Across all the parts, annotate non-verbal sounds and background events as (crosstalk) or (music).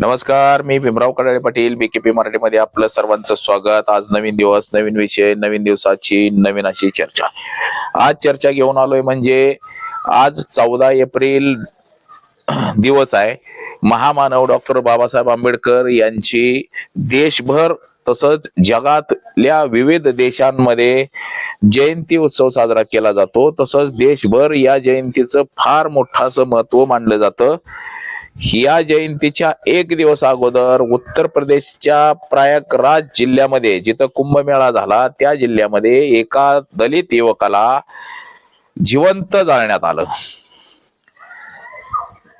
नमस्कार मी भीमराव कडाळे पाटील बीकेपी मराठीमध्ये आपलं सर्वांचं स्वागत. आज नवीन दिवस नवीन विषय नवीन दिवसाची नवीन अशी चर्चा. आज चर्चा घेऊन आलोय म्हणजे आज चौदा एप्रिल (clears throat) दिवस आहे. महामानव डॉक्टर बाबासाहेब आंबेडकर यांची देशभर तसंच जगातल्या विविध देशांमध्ये जयंती उत्सव साजरा केला जातो. तसंच देशभर या जयंतीचं फार मोठं असं महत्त्व मानलं जातं. या जयंतीच्या एक दिवस अगोदर उत्तर प्रदेशच्या प्रयागराज जिल्ह्यामध्ये जिथं कुंभमेळा झाला त्या जिल्ह्यामध्ये एका दलित युवकाला जिवंत जाळण्यात आलं.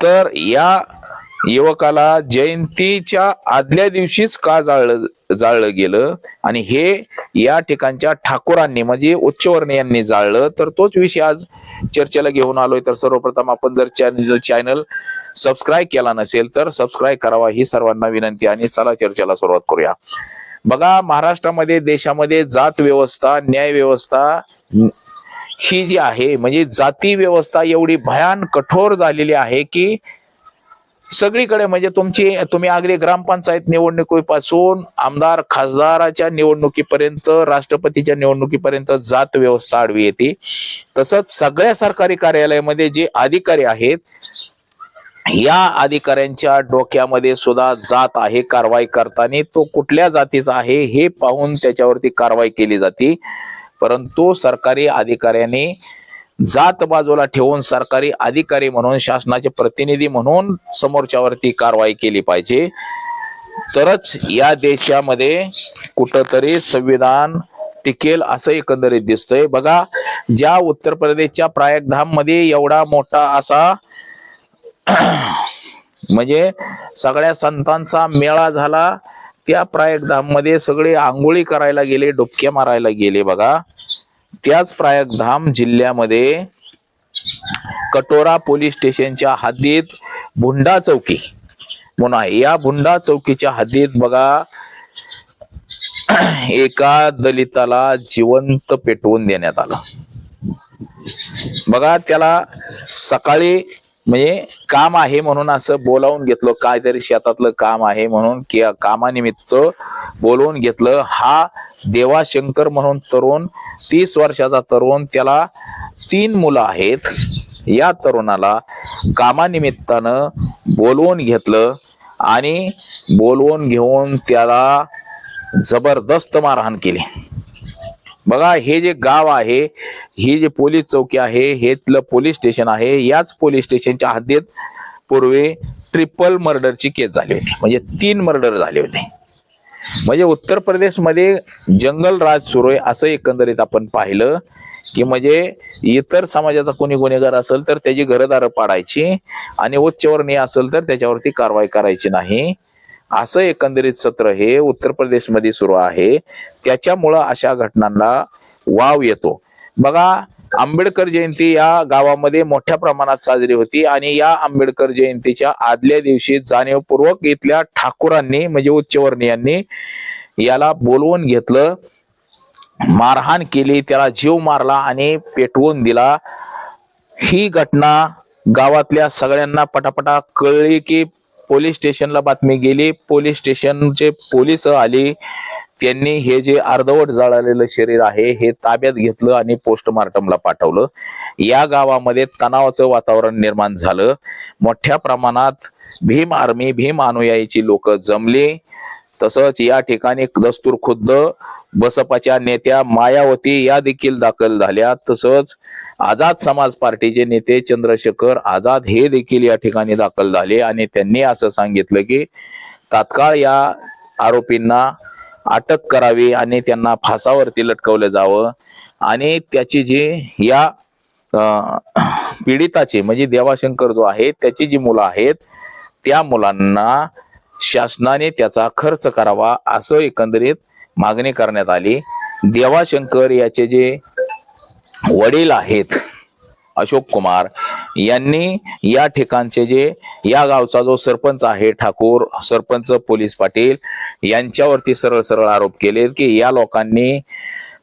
तर या युवकाला जयंतीच्या आदल्या दिवशीच का जाळलं जाळलं गेलं? आणि हे या ठिकाणच्या ठाकूरांनी म्हणजे उच्चवर्णीयांनी जाळलं तर तोच विषय आज चर्चेला घेऊन आलोय. तर सर्वप्रथम आपण जर चॅनल चॅनल सबस्क्राईब केला नसेल तर सबस्क्राईब करावा ही सर्वांना विनंती आणि चला चर्चेला सुरुवात करूया. बघा महाराष्ट्रामध्ये देशामध्ये जात व्यवस्था न्याय व्यवस्था ही जी आहे म्हणजे जाती व्यवस्था एवढी भयान कठोर झालेली आहे की सगळीकडे म्हणजे तुमची तुम्ही अगदी ग्रामपंचायत निवडणुकीपासून आमदार खासदाराच्या निवडणुकीपर्यंत राष्ट्रपतीच्या निवडणुकीपर्यंत जात व्यवस्था आडवी येते. तसंच सगळ्या सरकारी कार्यालयामध्ये जे अधिकारी आहेत या अधिकाऱ्यांच्या डोक्यामध्ये सुद्धा जात आहे कारवाई करताना. तो कुठल्या जातीचा आहे हे पाहून त्याच्यावरती कारवाई केली जाते. परंतु सरकारी अधिकाऱ्यांनी जात बाजूला ठेवून सरकारी अधिकारी म्हणून शासनाचे प्रतिनिधी म्हणून समोरच्यावरती कारवाई केली पाहिजे. तरच या देशामध्ये कुठंतरी संविधान टिकेल असं एकंदरीत दिसतंय. बघा ज्या उत्तर प्रदेशच्या प्रायगधाममध्ये एवढा मोठा असा (clears throat) म्हणजे सगळ्या संतांचा मेळा झाला त्या प्रायगधाममध्ये सगळे आंघोळी करायला गेले डुबक्या मारायला गेले बघा. त्याच प्रायगधाम जिल्ह्यामध्ये कटोरा पोलीस स्टेशनच्या हद्दीत भुंडा चौकी म्हणून या भुंडा चौकीच्या हद्दीत बघा एका दलिताला जिवंत पेटवून देण्यात आलं. बघा त्याला सकाळी म्हणजे काम आहे म्हणून असं बोलावून घेतलं काहीतरी शेतातलं काम आहे म्हणून कि कामानिमित्त बोलवून घेतलं. हा देवाशंकर म्हणून तरुण तीस वर्षाचा तरुण त्याला तीन मुलं आहेत. या तरुणाला कामानिमित्तानं बोलवून घेतलं आणि बोलवून घेऊन त्याला जबरदस्त मारहाण केली. बघा हे जे गाव आहे ही जे पोलीस चौकी आहे हेतलं पोलीस स्टेशन आहे याच पोलीस स्टेशनच्या हद्दीत पूर्वी ट्रिपल मर्डरची केस झाली होती. म्हणजे तीन मर्डर झाले होते. म्हणजे उत्तर प्रदेशमध्ये जंगल राज सुरू आहे असं एकंदरीत आपण पाहिलं की म्हणजे इतर समाजाचा कोणी गुन्हेगार असेल तर त्याची घरदारं पाडायची आणि उच्चवर्णीय असेल तर त्याच्यावरती कारवाई करायची नाही. असं एकंदरीत सत्र हे उत्तर प्रदेशमध्ये सुरू आहे. त्याच्यामुळं अशा घटनांना वाव येतो. बघा आंबेडकर जयंती या गावामध्ये मोठ्या प्रमाणात साजरी होती आणि या आंबेडकर जयंतीच्या आदल्या दिवशी जाणीवपूर्वक इथल्या ठाकूरांनी म्हणजे उच्चवर्णीयांनी याला बोलवून घेतलं. मारहाण केली त्याला जीव मारला आणि पेटवून दिला. ही घटना गावातल्या सगळ्यांना पटापटा कळली की पोलीस स्टेशनला बातमी गेली. पोलीस स्टेशनचे पोलीस आली. त्यांनी हे जे अर्धवट जळालेलं शरीर आहे हे ताब्यात घेतलं आणि पोस्टमार्टमला पाठवलं. या गावामध्ये तणावाचं वातावरण निर्माण झालं. मोठ्या प्रमाणात भीम आर्मी भीम अनुयायीची लोक जमली. तसंच या ठिकाणी दस्तूर खुद्द बसपाच्या नेत्या मायावती या देखील दाखल झाल्या. तसंच आझाद समाज पार्टीचे नेते चंद्रशेखर आझाद हे देखील या ठिकाणी दाखल झाले आणि त्यांनी असं सांगितलं की तात्काळ या आरोपींना अटक करावी आणि त्यांना फासावरती लटकवलं जावं. आणि त्याची जी या पीडिताची म्हणजे देवाशंकर जो आहे त्याची जी मुलं आहेत त्या मुलांना शासनाने त्याचा खर्च करावा असं एकंदरीत मागणी करण्यात आली. देवाशंकर याचे जे वडील आहेत अशोक कुमार यांनी या ठिकाणचे जे या गावचा जो सरपंच आहे ठाकूर सरपंच पोलीस पाटील यांच्यावरती सरळ सरळ आरोप केले की या लोकांनी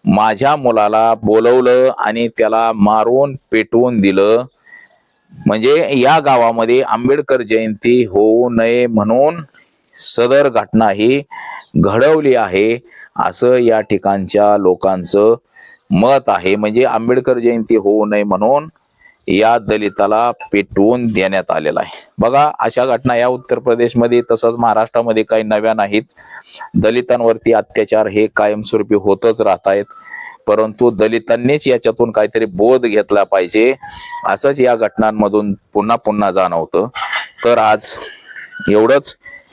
माझ्या मुलाला बोलवलं आणि त्याला मारून पेटवून दिलं. म्हणजे या गावामध्ये आंबेडकर जयंती होऊ नये म्हणून सदर घटना ही घडवली आहे असं या ठिकाणच्या लोकांचं मत आहे. म्हणजे आंबेडकर जयंती होऊ नये म्हणून या दलिताला पेटवून देण्यात आलेला आहे. बघा अशा घटना या उत्तर प्रदेशमध्ये तसंच महाराष्ट्रामध्ये काही नव्या नाहीत. दलितांवरती अत्याचार हे कायमस्वरूपी होतच राहत आहेत परंतु दलितांनीच याच्यातून काहीतरी बोध घेतला पाहिजे असंच या घटनांमधून पुन्हा पुन्हा जाणवतं. तर आज एवढंच.